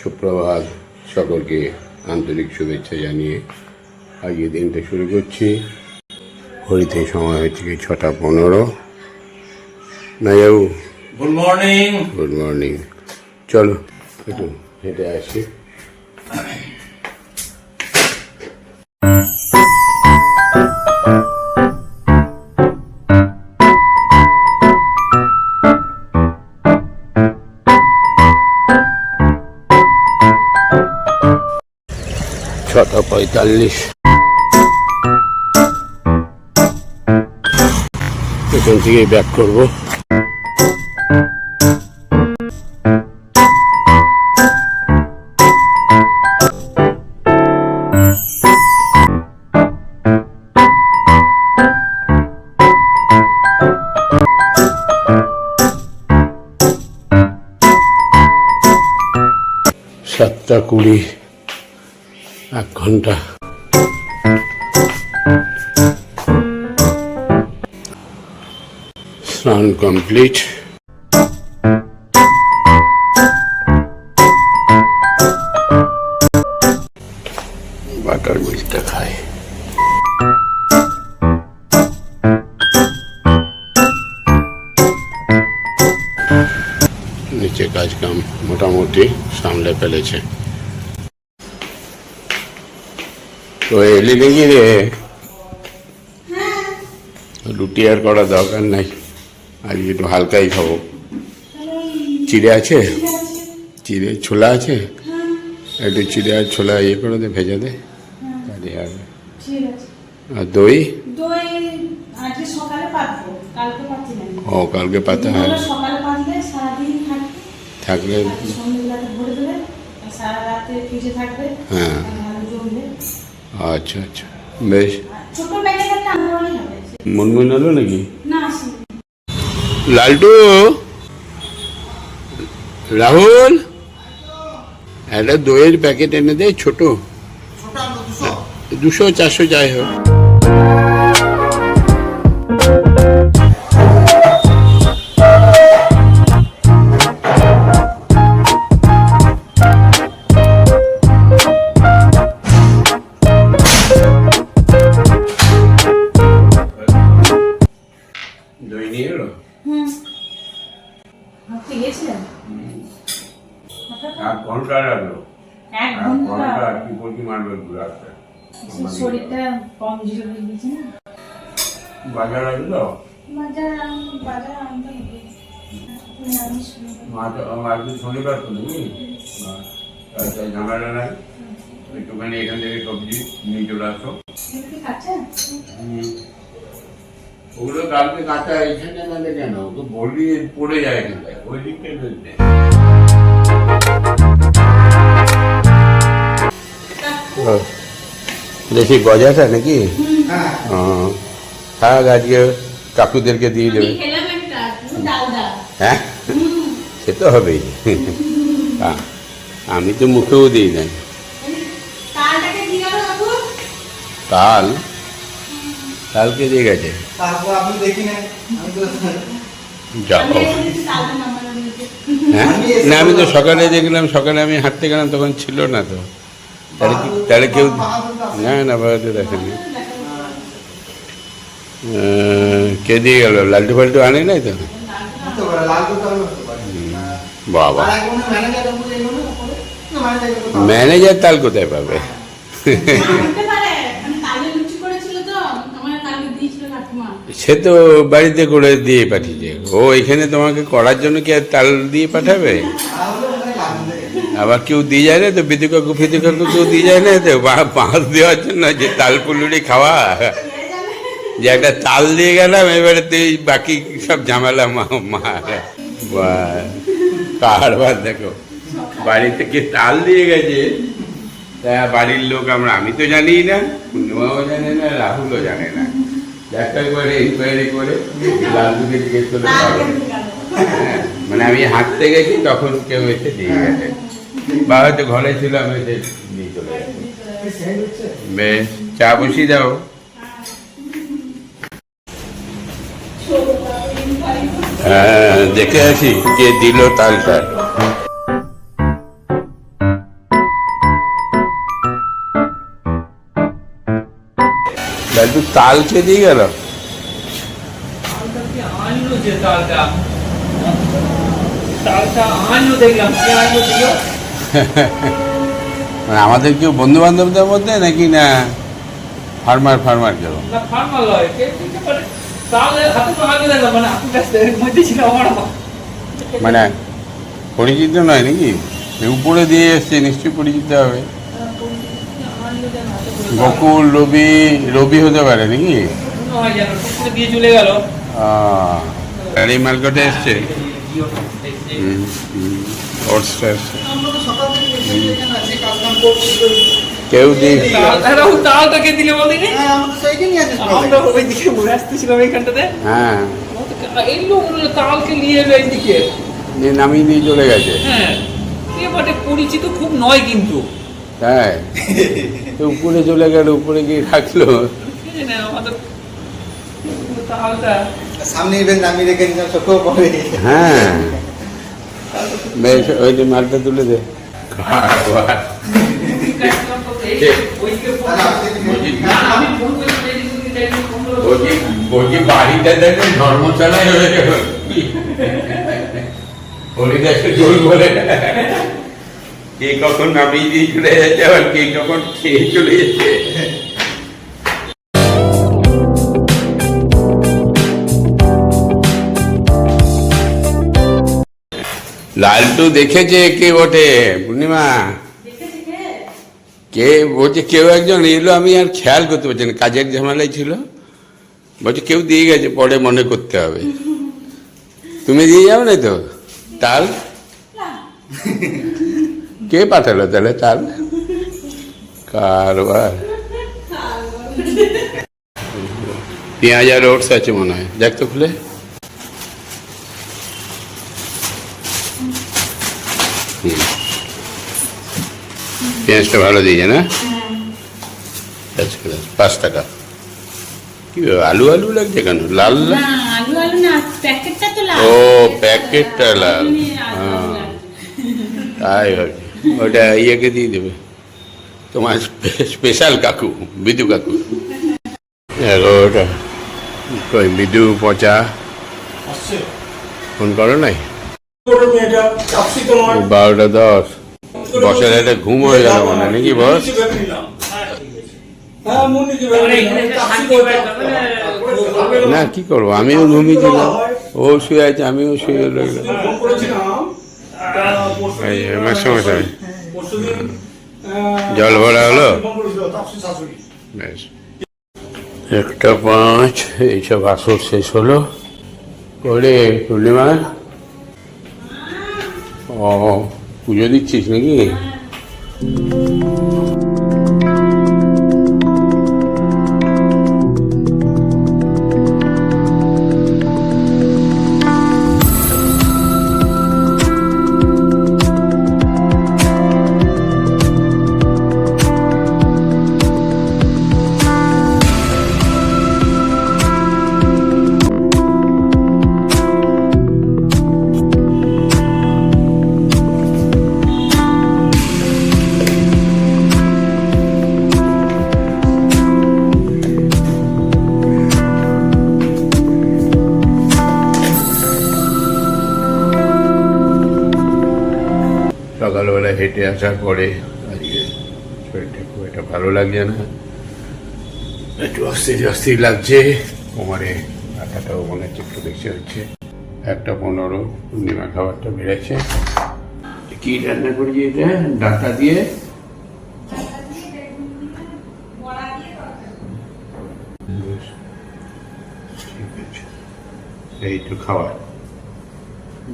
সুপ্রভাত সকলকে আন্তরিক শুভেচ্ছা জানিয়ে আজকে দিনটা শুরু করছি। ঘড়িতে সময় হচ্ছে কি ছটা পনেরো। না যাব গুড মর্নিং গুড মর্নিং চলো একটু হেঁটে আসি। ছটা পঁয়তাল্লিশ। এখান থেকে ব্যাক করব। সাতটা কুড়ি। এক ঘণ্টা। স্নান কমপ্লিট নিচে কাজ কাম মোটামুটি সামলে ফেলেছে। তো এলি নাকি রে? রুটি আর করা দরকার নাই। আজকে একটু হালকাই খাব। চিড়ে আছে? চিড়ে ছোলা আছে? একটু চিড়ে আর ছোলা ইয়ে করে দে ভেজে দে। তাহলে হবে। আর দই? ও কালকে পাতা হয় থাকলে আর আচ্ছা আচ্ছা। বেশ। মনমন হলো নাকি? লালটু? রাহুল? একটা দইয়ের প্যাকেট এনে দে ছোট। দুশো চারশো যাই হোক। কি বলছি ঘুরে আসতে। শরীরটা কম হয়ে গেছে না? বাজার আসলো বাজার বাজার আনতে হবে। শনিবার তো নাকি? ঝামেলা নাই। একটুখানি এখান থেকে সবজি নিয়ে চলে আসো। এগুলো কি খাচ্ছেন ওগুলো কালকে কাঁচা এখানে মানে কেন? ওকে বলি পড়ে যায় এখান থেকে ওই দিকটা দেখি গজাটা নাকি? হ্যাঁ। থাক আজকে কাকুদেরকে দিয়ে দেবে। হ্যাঁ? সে তো হবেই। হ্যাঁ, আমি তো মুখেও দিই নাই। কাল কালকে দিয়ে গেছে। হ্যাঁ? না আমি তো সকালে দেখলাম সকালে আমি হাঁটতে গেলাম তখন ছিল না তো। তাহলে কেউ না না বাড়িতে দেখেনি কে দিয়ে গেল লালটু ফাল্টু আনে নাই তো বাবা ম্যানেজার তাল কোথায় পাবে সে তো বাড়িতে করে দিয়ে পাঠিয়েছে ও এখানে তোমাকে করার জন্য কি আর তাল দিয়ে পাঠাবে আবার কেউ দিয়ে যায় না তো বিদু কাকু ফিদু কেউ দিয়ে যায় না তো বাঁশ দেওয়ার জন্য যে তাল পুলুরি খাওয়া। যে একটা তাল দিয়ে গেলাম, এবারে তুই বাকি সব ঝামেলা মা মা কারবার দেখো। বাড়ি থেকে তাল দিয়ে গেছে। তা বাড়ির লোক আমরা, আমি তো জানি না, পূর্ণিমাও জানে না, রাহুলও জানে না। দেখা একবারে ইনকোয়ারি করে লালটুকে জিজ্ঞেস করলে হ্যাঁ, মানে আমি হাঁটতে গেছি তখন কেউ এসে দিয়ে হ্যাঁ। গেছে। বা হয়তো ঘরে ছিল আমি এসে নিয়ে চলে বেশ চা বসিয়ে দাও। হ্যাঁ, দেখে আছি কে দিল তালটা। তাল কে দিয়ে গেল? তালটা? মানে আমাদের কেউ বন্ধু বান্ধবদের মধ্যে নাকি না ফার্মার ফার্মার কেউ? মানে মানে পরিচিত নয় নাকি? উপরে দিয়ে এসছে নিশ্চয়ই পরিচিত হবে। বকুল রবি রবি হতে পারে নাকি? মনে গাড়ি মার্কেটে এসছে। করছি। কেউ তালটাকে দিলে বলিনি? হ্যাঁ, আমরা নিয়ে আসি সকালে। আমরা ওই দিকে ঘুরে আসতেছিলাম এইখানটাতে। হ্যাঁ। এই লোক তালকে নিয়ে এইদিকে। নিয়ে নামিয়ে দিয়ে চলে গেছে। হ্যাঁ। বটে পরিচিত খুব নয় কিন্তু। হ্যাঁ তো উপরে চলে গেল উপরে গিয়ে রাখল। আমাদের তালটা সামনে ইভেন নামিয়ে রেখে দিলাম চোখেও পড়ে হ্যাঁ। বেশ ওই যে মালটা তুলে দে। আমি ফোন করে বলছি বাড়িটা দেখে ধর্মশালায় হয়ে গেল হরিদাসে জোর বলে কে কখন নামিয়ে দিয়ে চলে যাচ্ছে আবার কে কখন খেয়ে চলে যাচ্ছে? লালটু দেখেছে কে বটে, পূর্ণিমা? কে? বলছে, কেউ একজন এলো, আমি আর খেয়াল করতে পারছি না, কাজের ঝামেলাই ছিল। বলছে, কেউ দিয়ে গেছে, পরে মনে করতে হবে। তুমি দিয়ে যাও না তো? তাল? কে পাঠালো তাহলে, তাল? কারবার। পেঁয়াজ আর ওটস আছে মনে হয়। দেখ তো খুলে। পেঁয়াজটা ভালো দিয়েছে না? আচ্ছা আচ্ছা, পাঁচ টাকা। কি আলু আলু লাগছে কেন? লাল? লাল আলু আলু না প্যাকেটটা তো লাল। ও, প্যাকেটটা লাল। হ্যাঁ। তাই ভাবছি ওটা ইয়েকে দিয়ে দেবে। তোমার স্পেশাল কাকু বিদু কাকু। এগারোটা কই বিদু পচা। ফোন করো নাই? বারোটা দশ। বসার একটা ঘুম হয়ে গেল মনে নাকি বস? না? কি করব? আমিও ঘুমিয়েছিলাম ও শুয়ে আছে আমিও শুয়ে রইলাম। এই যে, মাস্টারমশাই জল ভরা হলো? বেশ। একটা পাঁচ এইসব আসর শেষ হলো। করে পূর্ণিমা? ও পুজো দিচ্ছিস নাকি? সকালবেলা হেঁটে আসার পরে আজকে শরীরটা খুব একটা ভালো লাগছে না। একটু অস্থির অস্থির লাগছে। কোমরে ব্যথাটাও মনে হচ্ছে একটু বেশি হচ্ছে। একটা পনেরো পূর্ণিমা খাবারটা বেড়েছে। কি রান্না করেছি এটা? ডাটা দিয়ে? এই তো খাবার।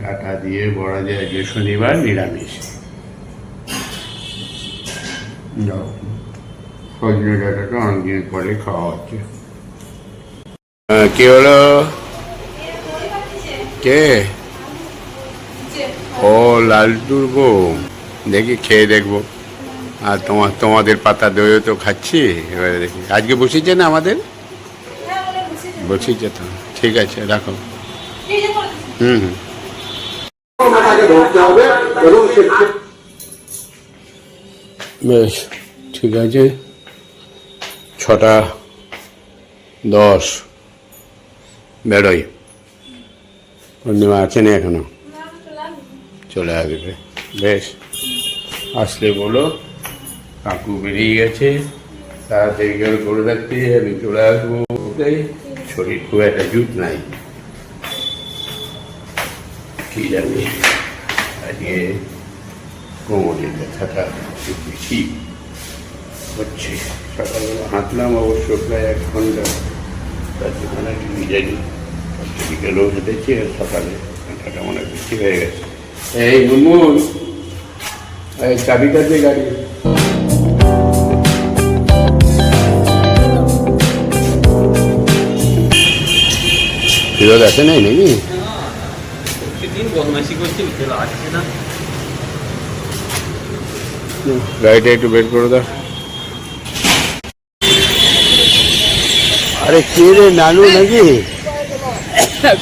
ডাটা দিয়ে বড়া যায় যে শনিবার, নিরামিষ। সজনে ডাটাটা অনেকদিন পরে খাওয়া হচ্ছে কি হলো কে ও লালটুর বউ দেখি খেয়ে দেখব আর তোমার তোমাদের পাতা দইও তো খাচ্ছি এবারে দেখি আজকে বসেছে না আমাদের বসেছে তো ঠিক আছে রাখো হুম হুম বেশ, ঠিক আছে। ছটা দশ। বেরোই। পূর্ণিমা আছে না এখনও? চলে আসবে। বেশ, আসলে বলো, কাকু বেরিয়ে গেছে। তাড়াতাড়ি করে করে রাখতে আমি চলে আসব। ওটাই, শরীর খুব একটা জুট নাই। কি জানি, আজকে কোমরের ব্যথাটা। একটু বেশি হচ্ছে সকালবেলা হাঁটলাম অবশ্য প্রায় এক ঘণ্টা। তার জন্য একটু জানি বিকেলেও হেঁটেছি আর সকালে হাঁটাটা মনে বেশি হয়ে গেছে। এই মুনমুন এই চাবিটা দিয়ে গাড়ি। ফিরত আছে নাই নাকি? প্রতিদিন বদমাইশি করছে বিকেল আসছে না। গাড়িটা একটু বের করে দাও। আরে কে রে নানু নাকি?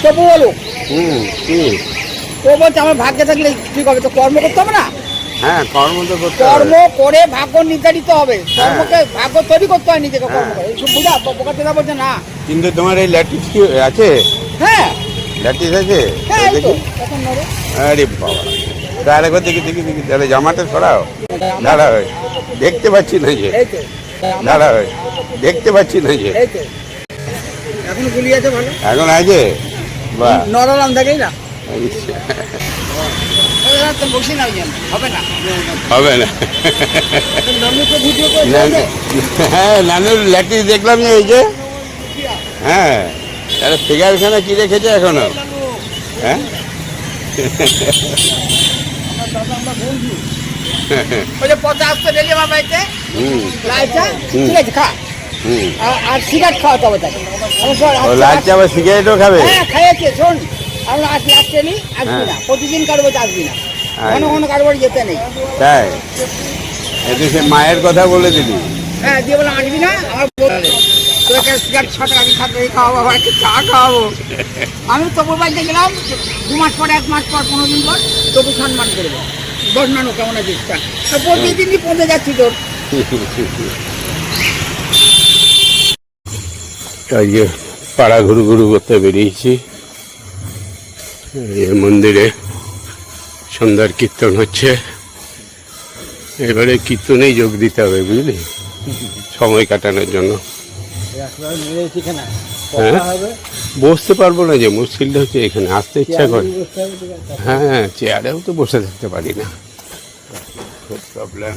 তবু বলো। হুম কি? ও বলছে আমার ভাগ্যে থাকলে ঠিক হবে। তো কর্ম করতে হবে না? হ্যাঁ কর্ম তো করতে কর্ম করে ভাগ্য নির্ধারিত হবে। কর্মকে ভাগ্য তৈরি করতে হয় নিজেকে কর্ম করে। এইসব বুঝা? বলছে না। কিন্তু তোমার এই ল্যাটিস কি আছে? হ্যাঁ। ল্যাটিস আছে? হ্যাঁ। আরে বাবা। একবার দেখি দেখি জামাটা সরাও। দাঁড়া ভাই দেখতে পাচ্ছি না যে। দাঁড়া ভাই দেখতে পাচ্ছি না যে। এখন গুলি আছে ভালো? এখন আছে? বাহ। নরলাম দেখেই না। হবে না। হ্যাঁ নানুর ল্যাটিস দেখলাম যে এই যে। হ্যাঁ। তাহলে ফিগারখানা কি রেখেছে এখনও? হ্যাঁ? ওই যে পচা আসতে ডেলি আমার বাড়িতে। হুম। লাল চা? হুম। ঠিক আছে খা। আর- সিগারেট খাওয়াতে হবে তাকে। আমার সব ও আজকে- লাল চা আবার সিগারেটও খাবে? হ্যাঁ খাইয়েছে শোন। আমরা আজ লাস্ট এলি আসবি হ্যাঁ। না। প্রতিদিন কারও আসবি না। আয়। ঘন ঘন কারও বাড়ি যেতে নেই। তাই? এতে সে মায়ের কথা বলে দিলি হ্যাঁ দিয়ে বলে আসবি না আমার তোকে সিগারেট ছ টাকা দিয়ে খাওয়াবো আবার চা খাওয়াবো। আমি তবুর বাড়িতে গেলাম দু মাস পর এক মাস পর পনেরো দিন পর তবু সম্মান করব নানু কেমন প্রতিদিনই পৌঁছে যাচ্ছি তোর আজকে পাড়া ঘুরু ঘুরু করতে বেরিয়েছি। এই মন্দিরে সন্ধ্যার কীর্তন হচ্ছে। এবারে কীর্তনেই যোগ দিতে হবে বুঝলি? সময় কাটানোর জন্য। হ্যাঁ? বসতে পারব না যে মুশকিলটা হচ্ছে এখানে আসতে ইচ্ছা করে। হ্যাঁ চেয়ারেও তো বসে থাকতে পারি না। খুব প্রবলেম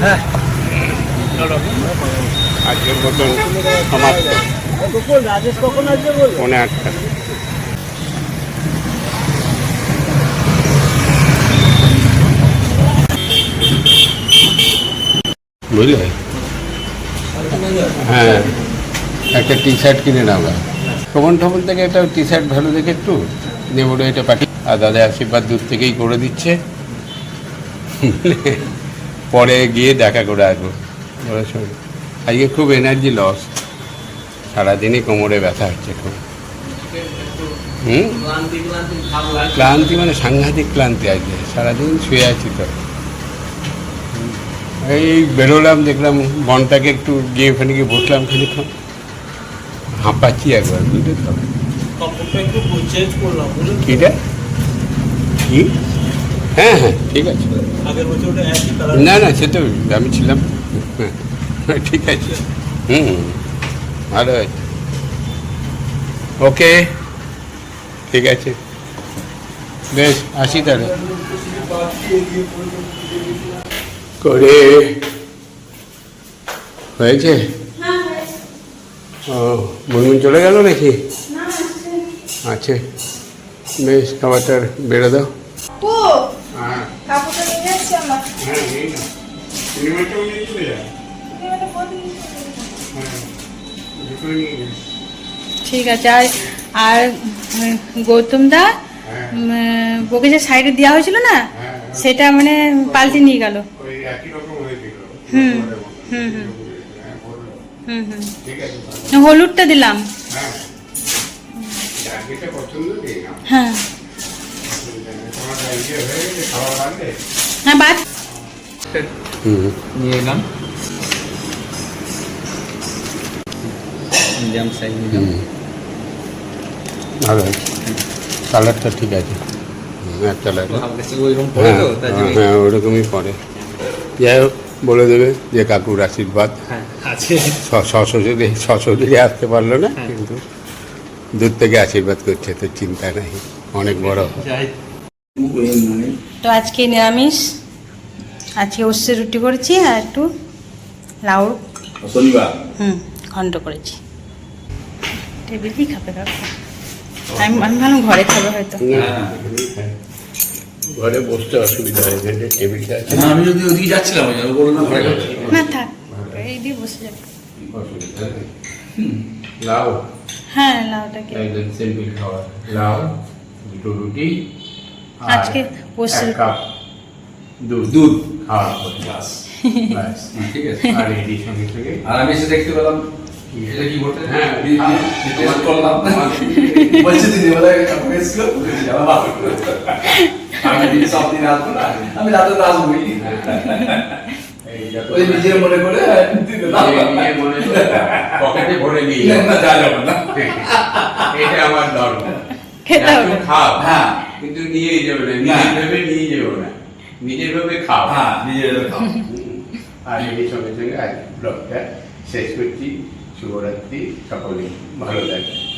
হ্যাঁ। চলো আজকের মতন সমাপ্ত। পৌনে আটটা। বুঝলে? হ্যাঁ। একটা টি শার্ট কিনে গা। শোভন ঠবন থেকে একটা টি শার্ট ভালো দেখে একটু নেব এটা পাঠিয়ে আর দাদা আশীর্বাদ দূর থেকেই করে দিচ্ছে। পরে গিয়ে দেখা করে আসব। বলে শোন, আজকে খুব এনার্জি লস সারাদিনই কোমরে ব্যথা হচ্ছে খুব। হুম? ক্লান্তি মানে সাংঘাতিক ক্লান্তি আজকে। সারাদিন শুয়ে আছি তো। এই বেরোলাম দেখলাম বনটাকে একটু গিয়ে ওখানে গিয়ে বসলাম খানিক্ষণ হাঁপাচ্ছি একবার বুঝলি তো? কিটা? কি? হ্যাঁ হ্যাঁ ঠিক আছে। না না সে তো আমি ছিলাম। হ্যাঁ, ঠিক আছে। হুম ভালো আছে ওকে। ঠিক আছে। বেশ আসি তাহলে। করে। হয়েছে? হ্যাঁ ও মুনমুন চলে গেল নাকি? আছে। বেশ খাবারটা বেড়ে দাও। হ্যাঁ। হ্যাঁ ঠিক আছে আর আর গৌতম দা ওকে যে সাইডে দেওয়া হয়েছিল না সেটা মানে পাল্টে নিয়ে গেল। হুম, হুম, হুম। হুম হুম হলুদটা দিলাম। হ্যাঁ। হ্যাঁ বাদ। হুম। নিয়ে এলাম। মিডিয়াম সাইজ নিলাম ভালো কালারটা ঠিক আছে। একটা লাগে তাই হ্যাঁ হ্যাঁ ওরকমই পরে যাই হোক বলে দেবে যে কাকুর আশীর্বাদ। হ্যাঁ স- সশরীরে সশরীরে আসতে পারল না হ্যাঁ। কিন্তু দূর থেকে আশীর্বাদ করছে তো চিন্তা নাই। অনেক বড় তো আজকে নিরামিষ। আজকে উচ্ছে রুটি করেছি আর একটু লাউ। হুম ঘন্ট করেছি। টেবিলেই খাবে কাকু? আমি আমি ভাবলাম ঘরে খাবে হয়তো। ঘরে বসতে অসুবিধা হয় এখানে টেবিলটা আছে। না আমি যদি ওদিকে যাচ্ছিলাম ওই জন্য বললাম ঘরে না থাক এই দিয়ে বসে যাবে। লাউ? হ্যাঁ লাউটাকে একদম সিম্পল খাবার লাউ দুটো রুটি আজকে বসে এক কাপ দুধ। দুধ। খাওয়া ব্যাস ব্যাস। ঠিক আছে। আর এটির সঙ্গে সঙ্গে আর আমি এসে দেখতে পেলাম এটা কি করতে হ্যাঁ, দি- দি- দি- টেস্ট করলাম। বলছে দিদি বলে কাকু এসেছিল বলেছি, আমার বাবা করে। আমি দিদি সব দিন আসব না আমি রাতে তো আসবোই ওই নিজের মনে করে দিতে দাও। নিজে- নিজে মনে করে পকেটে ভরে নিয়ে না, যা যাবে না। এটা আমার ধর্ম। খেতে হবে। খাও হ্যাঁ। কিন্তু নিয়েই যাবে না। নিজের ভেবে নিয়ে যাবে না। নিজের ভেবে খাও। হ্যাঁ নিজের খাও। আর এই সঙ্গে সঙ্গে আজ ব্লগটা শেষ করছি। শুভরাত্রি সকলে ভালো থাকে